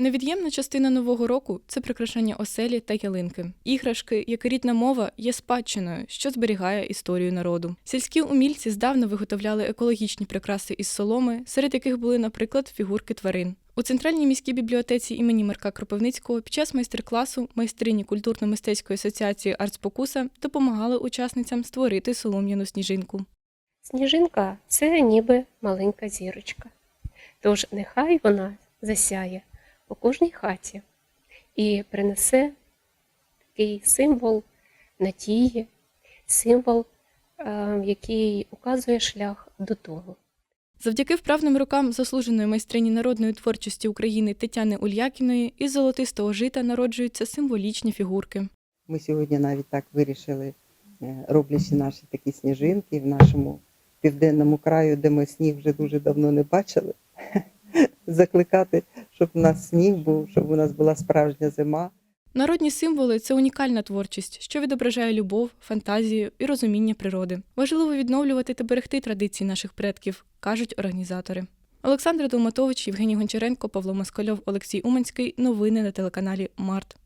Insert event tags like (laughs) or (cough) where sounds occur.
Невід'ємна частина нового року це прикрашання оселі та ялинки. Іграшки, як і рідна мова, є спадщиною, що зберігає історію народу. Сільські умільці здавна виготовляли екологічні прикраси із соломи, серед яких були, наприклад, фігурки тварин. У центральній міській бібліотеці імені Марка Кропивницького під час майстер-класу майстрині культурно-мистецької асоціації Артспокуса допомагали учасницям створити солом'яну сніжинку. Сніжинка це ніби маленька зірочка. Тож нехай вона засяє по кожній хаті і принесе такий символ надії, символ, е, який указує шлях до того. Завдяки вправним рукам заслуженої майстрині народної творчості України Тетяни Ульякіної із золотистого жита народжуються символічні фігурки. Ми сьогодні навіть так вирішили, е, роблячи наші такі сніжинки в нашому південному краю, де ми сніг вже дуже давно не бачили, (laughs) закликати, щоб у нас сніг був, щоб у нас була справжня зима. Народні символи це унікальна творчість, що відображає любов, фантазію і розуміння природи. Важливо відновлювати та берегти традиції наших предків, кажуть організатори. Олександр Долматович, Євгеній Гончаренко, Павло Москальов, Олексій Уманський. Новини на телеканалі Март.